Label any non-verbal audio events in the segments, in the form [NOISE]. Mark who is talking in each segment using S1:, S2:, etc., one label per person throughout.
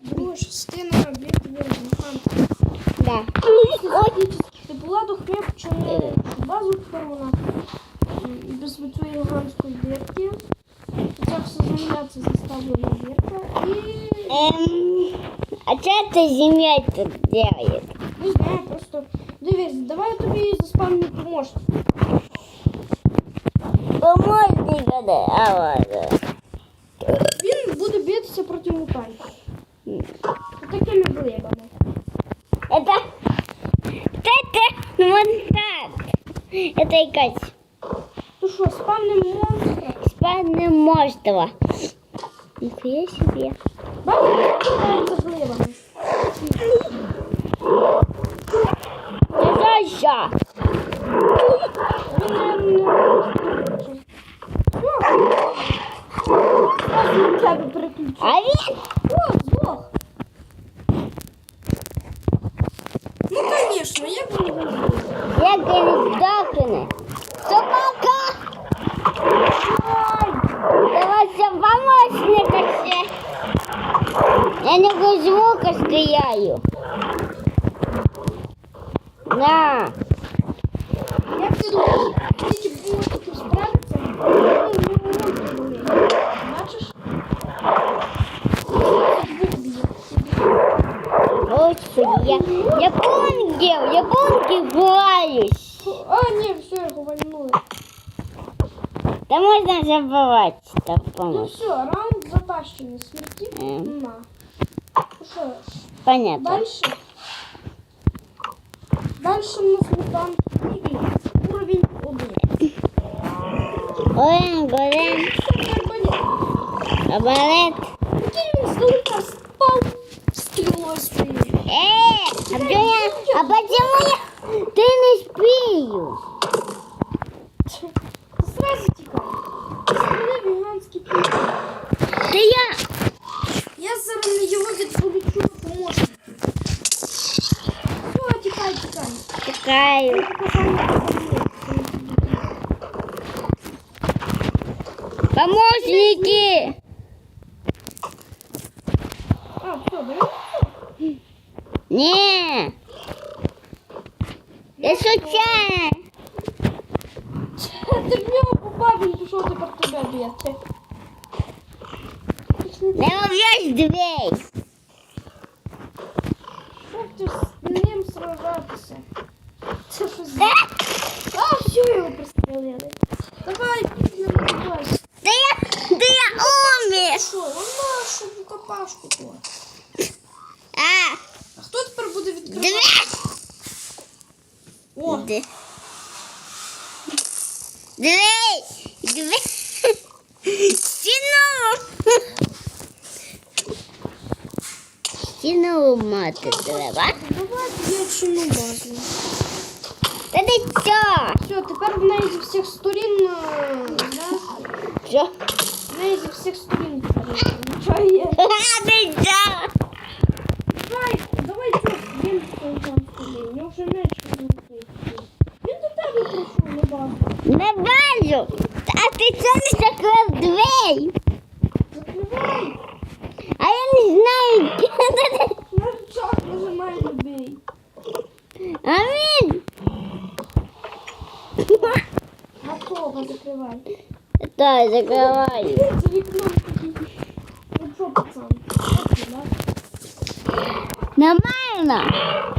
S1: Друга частина битви Гіганта.
S2: Да.
S1: Ти була до хлібчої базу вона без цієї гігантської дірки. Це все земля, це заставлена дірка. І
S2: Эм, а что это земля тут делает?
S1: Він буде битися проти мутантів. Такими глибами.
S2: Это... Это вот так. Это и Кать.
S1: То що, спамним монстра?
S2: Спальный монстра. Нихуя себе.
S1: Бачиш, він за глибами.
S2: Не
S1: тебе
S2: понгів, я понгів граюсь.
S1: А, ні, все, його вальнули.
S2: Та можна забивати там
S1: Ну
S2: помощь.
S1: все, раунд затащений. Смерти
S2: Ем.
S1: на. Ну що,
S2: Понятно.
S1: дальше. Дальше у нас мутант. Уровень 1.
S2: Олен, голен, обалет.
S1: Прикинь, він здалека спав стрілою своєю.
S2: Э, а, почему я, а почему я ты не спію?
S1: Сразу тікай. Це веганський пік.
S2: Та я.
S1: Я зараз на його відволічу помощник. Все, тікай, тікай.
S2: Чекаю. Помощники.
S1: Bien.
S2: Та ти що?
S1: Все, тепер в неї зі всіх сторін, е, да?
S2: Що?
S1: В неї зі всіх сторін включає. [LAUGHS]
S2: А, Ти,
S1: да?
S2: Нормально.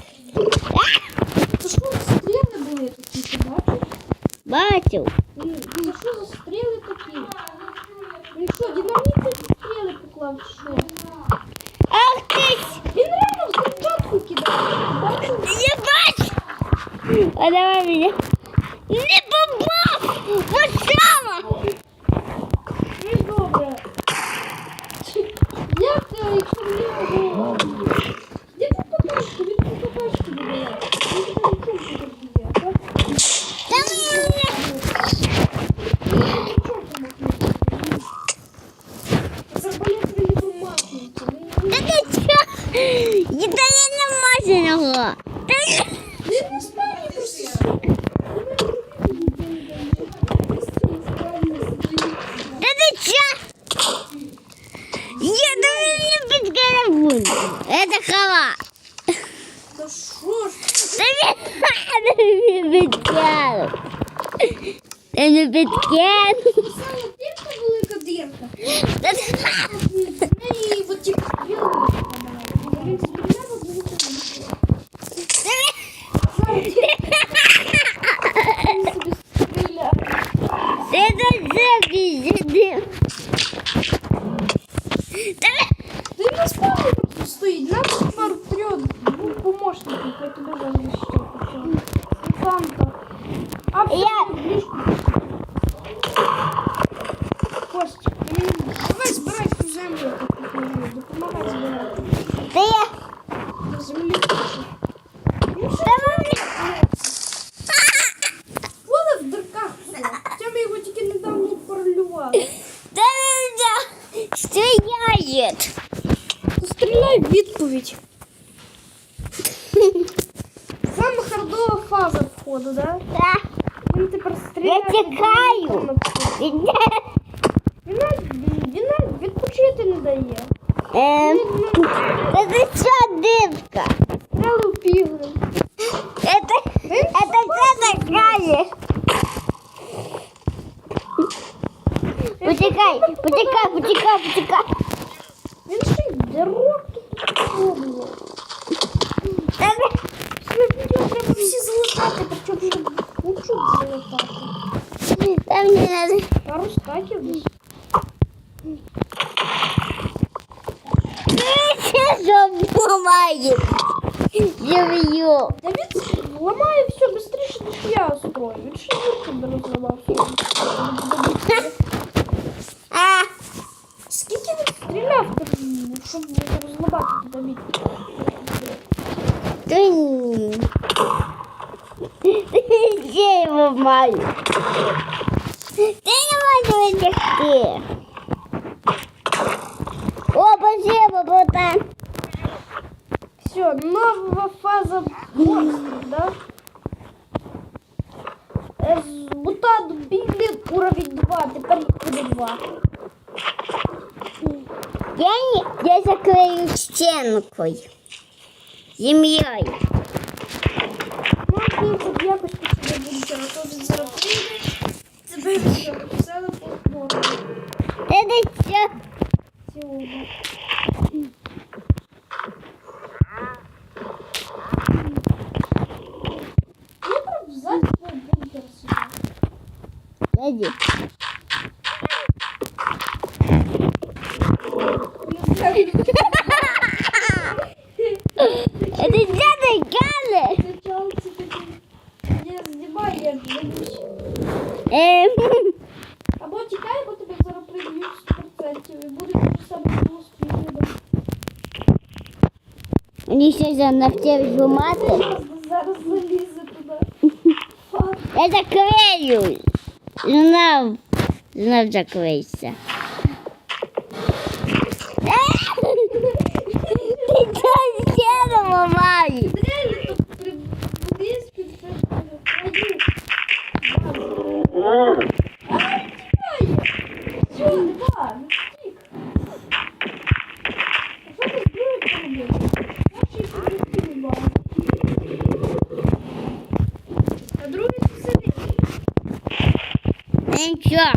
S1: Бачив. Ну, за что за стрелы такие? Ну что динаміти стріли поклав чи що?
S2: Ах ти!
S1: Він реально в зачатку кидав. Бачив?
S2: Я! А давай мене. 现要喝。Это хава. Да шо ж ты? Да не
S1: надо мне биткену. Да не
S2: биткену.
S1: Привіт. Стріляй в відповідь. Саме хардова фаза входа, да?
S2: Так.
S1: Він тепер.
S2: Я тікаю.
S1: Він навіть відпочити не дає.
S2: Ем, Это що
S1: дивка? Ядро Я
S2: его маю. Ты не можешь легче. О, спасибо, братан.
S1: Все, новая фаза монстров, да? Э, мутант Билли, уровень 2, теперь уровень 2.
S2: Я, не, я закрою стенкой, землей.
S1: Можна, щоб якось по собі бункер, а то він зараз все,
S2: все
S1: Нісся на втєві мати. Зараз залізе туди.
S2: Я
S1: заклеюсь. Знав, знав заклеїться. make sure.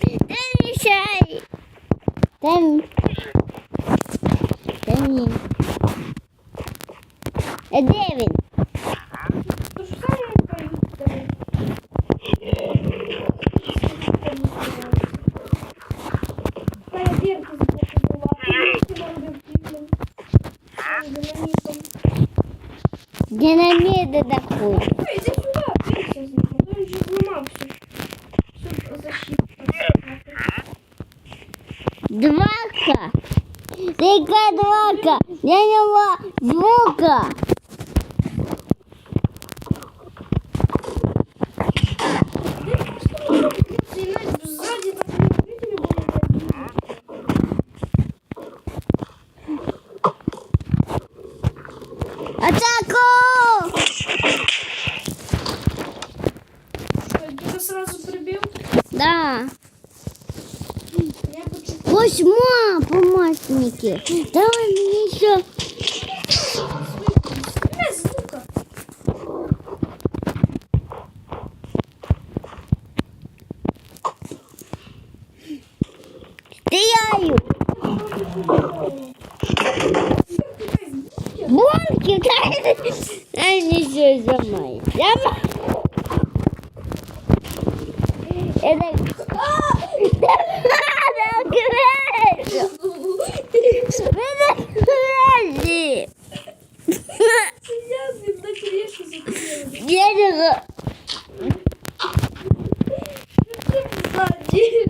S1: Then you say. Then. Then. And David.
S2: Двака. Яка двака? Я не звука.
S1: Ты иначе сзади так не видели бы
S2: Атаку!
S1: Ты сразу прибил?
S2: Да.
S1: Я почему?
S2: Восьма помощники. Давай мне еще. Стреляю. Бомки, да? [LAUGHS] Они все замают. Зама- Это... Да надо крышу. Это крышу.
S1: Я блин, на крышу закрыла.
S2: Дерево.
S1: Сзади.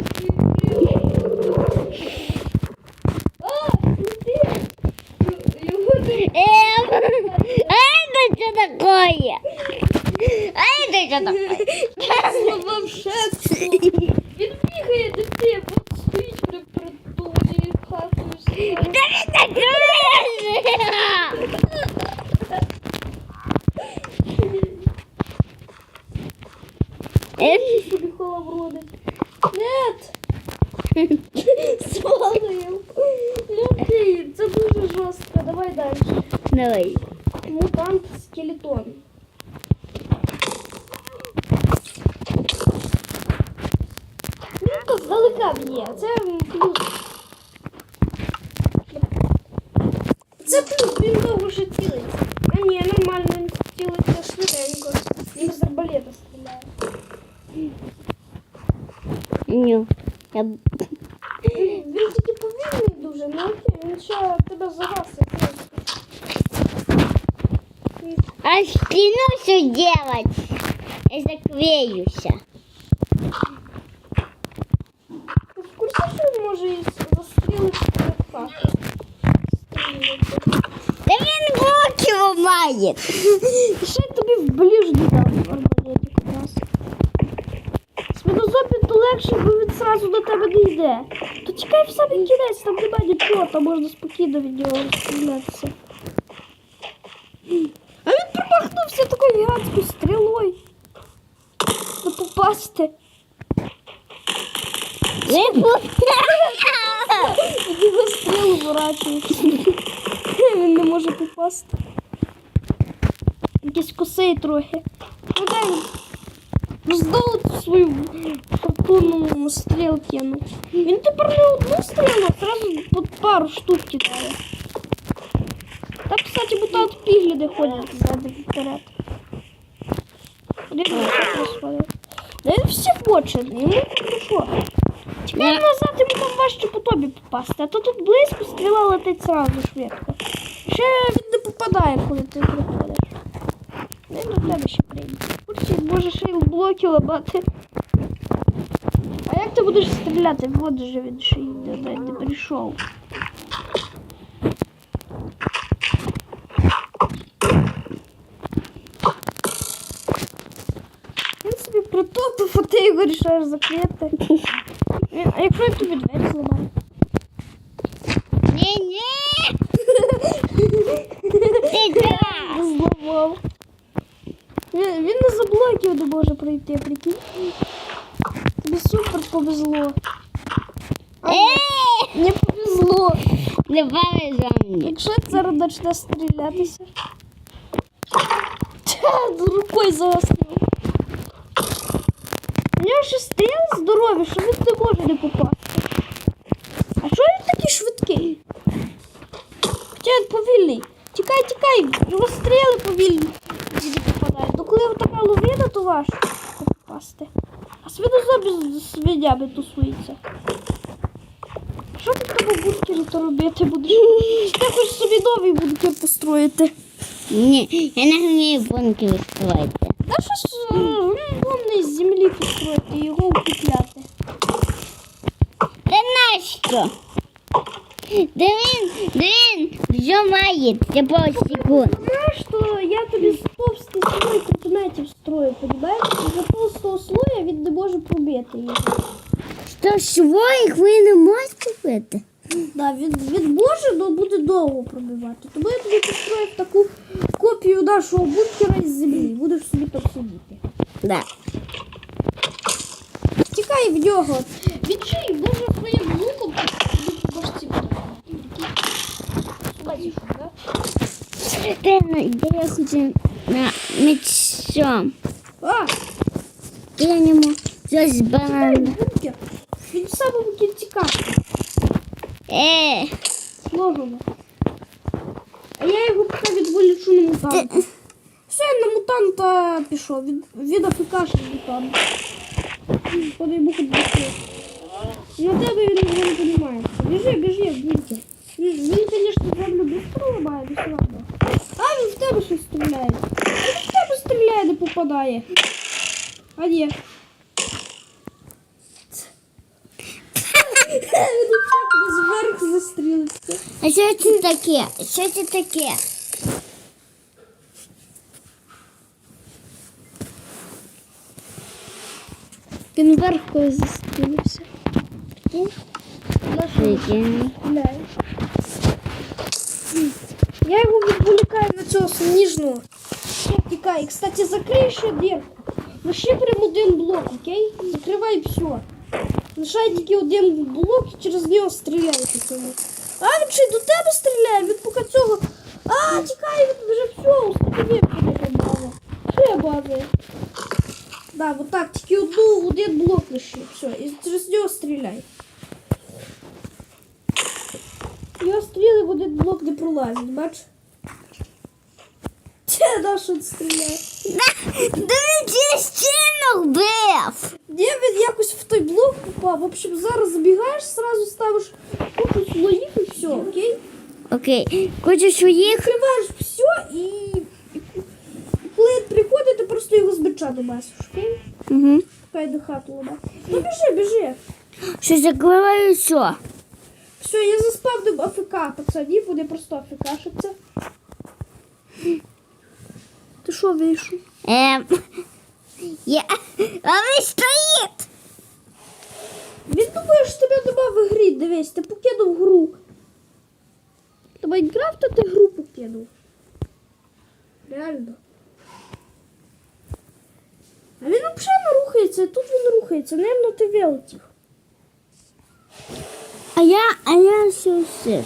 S1: А, смотри. Его
S2: Эм, а это что такое? А это что такое?
S1: волшебство. Він бігає до тебе,
S2: Эм,
S1: собі холовроди. Нет! Свалив. Окей, це дуже жорстко. Давай далі.
S2: Давай.
S1: Мутант скелетон. Він то здалека б'є. Це плюс. Це плюс, він довго ще цілиться. А ні, нормально, він цілиться швиденько. Він з арбалета стріляє.
S2: Ну, я...
S1: Він тільки повільний дуже, ну окей, він ще тебе загасить.
S2: А спину что делать? Я заклеюсь.
S1: Ти в курсі, що він може і застрілити перед хатою? Стрілити.
S2: Да він блоки ломает.
S1: І ще й тобі в ближній дав Зразу до тебе не йде. То чекай в самий кінець, там немає нічого, там можна спокійно від нього розстрілятися. А він промахнувся такою гігантською стрілою. Не попасти.
S2: Не.
S1: Від його стріл ворачується. Він не може попасти. Якийсь косий трохи. Ну знову свою фортунну стріл кинув. Він тепер не одну стрілу, а одразу по пару штук кидає. Так, кстати, мутант пігліди ходять ззади вперед. Блін, що происходит? Да він всіх хоче, йому хорошо. Чекай назад, йому там важче по тобі попасти, а то тут близько стріла летить сразу швидко. Ще він не попадає, коли ти приходиш. Він до тебе ще прийде. Курсі, може ще й в блоки ламати. А як ти будеш стріляти? Вот же він ще йде, дай не прийшов. Він собі притопив, а ти його рішаєш закрити. Він- А якщо я тобі двері зламаю?
S2: Не-не. Ты да.
S1: Не зламав. Він, він не за блоків не може пройти, прикинь. Тобі супер повезло. А, не повезло.
S2: Не повезло.
S1: Якщо зараз почне стрілятися. З Рукою заснув. У нього ще стріл здорові, що він не може не попасти. А що він такий швидкий? Хоча він повільний. Тікай, тікай, його стріли повільні. Діди коли така ловина, то важко попасти. А з свинями тусується. Що ти в тебе бункері то робити будеш? Ти хочеш собі новий бункер построїти?
S2: Ні, я не вмію бункери строїти.
S1: Та щось е, умний з землі построїти його укріпляти.
S2: Та нащо? Де він, де він вже має це пару секунд.
S1: Знаєш, що я тобі товстий слой предметів строю? І за толстого слоя він не може пробити його.
S2: Що своїх ви не можете робити?
S1: Да, він, він може, але буде довго пробивати. Тому я тобі построїв таку копію нашого бункера із землі. Будеш собі там сидіти.
S2: Да.
S1: Тікай в нього. Відчий, може своїм луком
S2: я хочу на мечом.
S1: А,
S2: Я не можу щось
S1: тікай
S2: банана.
S1: в бункер. Він в самому кінці карти.
S2: Е,
S1: Сложено. А я його поки відволічу на мутанта. Все, я на мутанта пішов. Він, він афікашний мутант. Ходи йому хоч быстрее. На тебе він вже не розуміє. Біжи, біжи, в бункер. Біжи. Він, звісно, землю быстро ламає, але все одно. А, він в тебе щось стріляє. Він в тебе стріляє, не попадає. А ні. Він так зверху застрілився.
S2: а що це таке? Що це таке?
S1: Він вверх коли застрілився.
S2: Прикинь.
S1: Гуляє. Я його відволікаю на цього сніжного. Все, тікай. Кстати, закрий ще дірку. Лиши прям один блок, окей? Закривай все. Лишай тільки один блок і через нього стріляй по цьому. А він ще й до тебе стріляє, він поки цього. А, тікай, він вже все, установив тебе база. Все база. Да, вот так, тільки одну, один блок лиши. Все, і через нього стріляй. Його стріли в один блок не пролазять, бач? Це наш він стріляє.
S2: Да він через стіну бив.
S1: Ні, він якось в той блок попав. В общем, зараз забігаєш, сразу ставиш кучу слоїв і все, окей?
S2: Окей, хочу своїх.
S1: Відкриваєш все і, і, коли приходить, ти просто його з бича домасиш, окей?
S2: Угу.
S1: Хай до хату лоба. Ну біжи, біжи.
S2: Що закриваю все.
S1: Все, я заспавнив АФК, пацанів, вони просто АФК АФКшаться. Ти що вийшов?
S2: Ем. Я... А ви стоїть.
S1: Він думає, що тебе нема в грі, дивись, ти покинув гру. До Майнкрафта ти гру покинув. Реально. А він взагалі не рухається, тут він рухається. Наверно, ти вилетів.
S2: А я, а я все все.